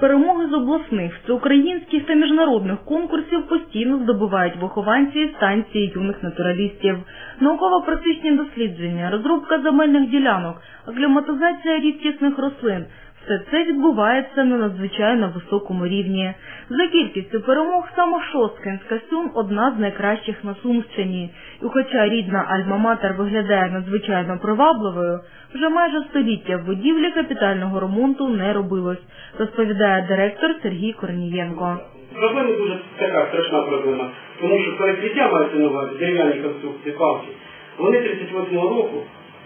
Перемоги з обласних, всеукраїнських та міжнародних конкурсів постійно здобувають вихованці станції юних натуралістів. Науково-практичні дослідження, розробка земельних ділянок, акліматизація рідкісних рослин – все це відбувається на надзвичайно високому рівні. За кількістю перемог саме Шосткинська Сюн – одна з найкращих на Сумщині. І хоча рідна Альма-Матер виглядає надзвичайно привабливою, вже майже століття в будівлі капітального ремонту не робилось, розповідає директор Сергій Корнієнко. Проблема дуже така страшна проблема, тому що перекриття мається на увазі, дерев'яні конструкції палки, вони 38-го року,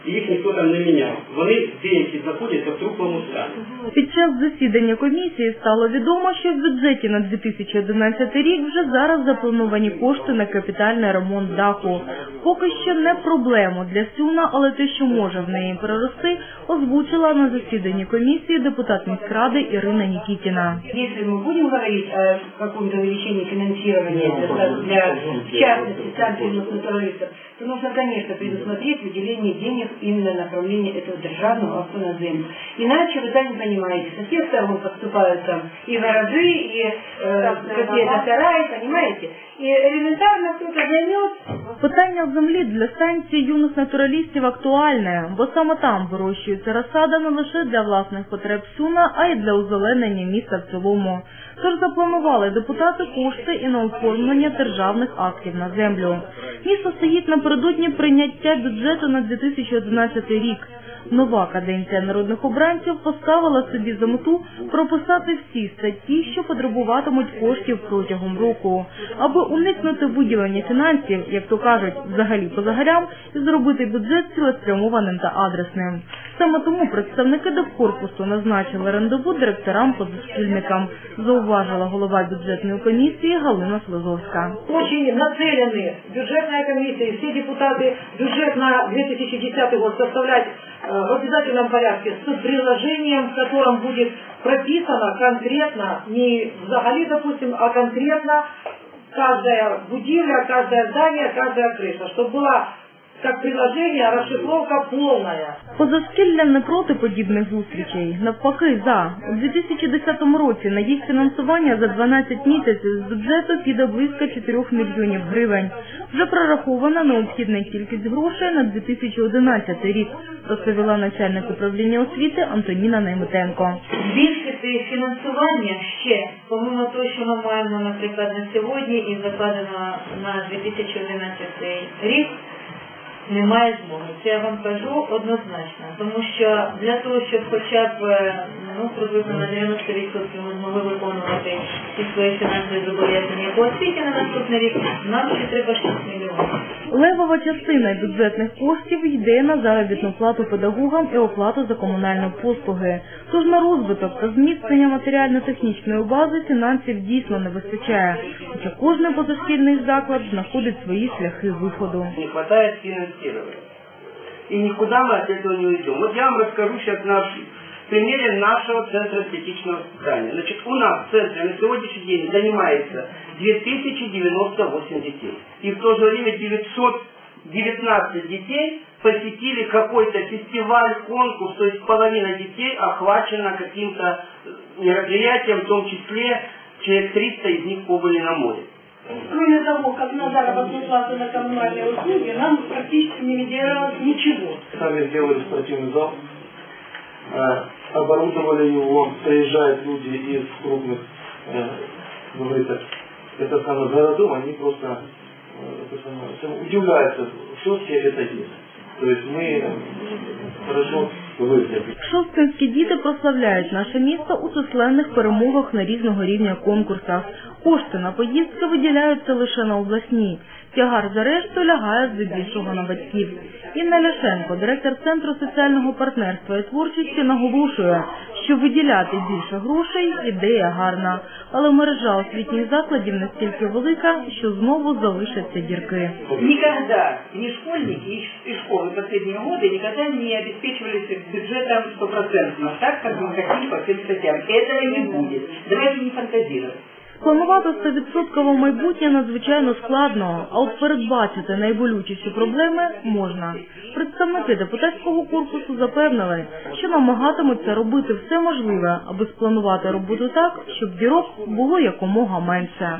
їх ніхто там не міняв. Вони деякі знаходяться в трупному стані. Під час засідання комісії стало відомо, що в бюджеті на 2011 рік вже зараз заплановані кошти на капітальний ремонт даху. Поки що не проблему для Сюна, але те, що може в неї перерости, озвучила на засіданні комісії депутат міськради Ірина Нікітіна. Если мы будем говорить о каком-то увеличении финансирования для, для в частности, то нужно, конечно, предусмотреть выделение денег именно на направление этого державного акта на землю. Иначе, вы сами понимаете, со всех сторон подступают там и гаражи, и э, какие-то сараи, понимаете? И элементарно кто-то займет, Питання землі для станції юних натуралістів актуальне, бо саме там вирощується розсада не лише для власних потреб Сюна, а й для озеленення міста в цілому. Тож запланували депутати кошти і на оформлення державних актів на землю. Місто стоїть напередодні прийняття бюджету на 2011 рік. Нова каденція народних обранців поставила собі за мету прописати всі статті, що потребуватимуть коштів протягом року, аби уникнути виділення фінансів, як то кажуть, взагалі по загарям, і зробити бюджет цілеспрямованим та адресним. Саме тому представники Депкорпусу назначили рандеву директорам позашкільникам, зауважила голова бюджетної комісії Галина Слозовська. очень нацелены, бюджетная комиссия и все депутаты бюджет на 2010 год составлять э, в обязательном порядке с приложением, в котором будет прописано конкретно, не взагали, допустим, а конкретно каждая будивля, каждое здание, каждая крыша, чтобы была как приложение расшифровка полная. Позашкілля не проти подібних зустрічей. Навпаки, за. У 2010 році на їх фінансування за 12 місяців з бюджету піде близько 4 мільйонів гривень. Вже прорахована необхідна кількість грошей на 2011 рік, розповіла начальник управління освіти Антоніна Найметенко. збільшити фінансування ще, помимо того, що ми маємо, наприклад, на сьогодні і закладено на 2011 рік, немає змоги. Це я вам кажу однозначно. Тому що для того, щоб хоча б е, ну, приблизно на 90% ми змогли виконувати всі свої фінансові зобов'язання по освіті на наступний рік, нам ще треба 6 мільйонів. Левова частина бюджетних коштів йде на заробітну плату педагогам і оплату за комунальні послуги. Тож на розвиток та зміцнення матеріально-технічної бази фінансів дійсно не вистачає. Хоча кожний позашкільний заклад знаходить свої шляхи виходу. Не хватает финансирования. И никуда мы от этого не уйдем. Вот я вам расскажу сейчас на примере нашего центра эстетичного воспитания. Значит, у нас в центре на сегодняшний день занимается 2098 детей. И в то же время 919 детей посетили какой-то фестиваль, конкурс, то есть половина детей охвачена каким-то мероприятием, в том числе человек 300 из них побыли на море. Кроме того, как на заработную плату на коммунальные услуги, нам практически не медиировалось ничего. Сами сделали спортивный зал, э, оборудовали его, приезжают люди из крупных, э, говорится, это самое городов, они просто э, это самое, удивляются, что все это есть. То есть мы э, хорошо выглядим. Шосткинські діти прославляють наше місто у численних перемогах на різного рівня конкурсах. Кошти на поїздки виділяються лише на обласні. Тягар за решту лягає здебільшого на батьків. Інна Ляшенко, директор Центру соціального партнерства і творчості, наголошує, що виділяти більше грошей – ідея гарна, але мережа освітніх закладів настільки велика, що знову залишаться дірки. Никогда ни школьники, и ш- и школы последние годы никогда не обеспечивались бюджетом стопроцентно, так, как мы хотели по всем статьям. Этого не будет. Давайте не фантазировать. Планувати 100% майбутнє надзвичайно складно, а от передбачити найболючіші проблеми можна. Представники депутатського корпусу запевнили, що намагатимуться робити все можливе, аби спланувати роботу так, щоб дірок було якомога менше.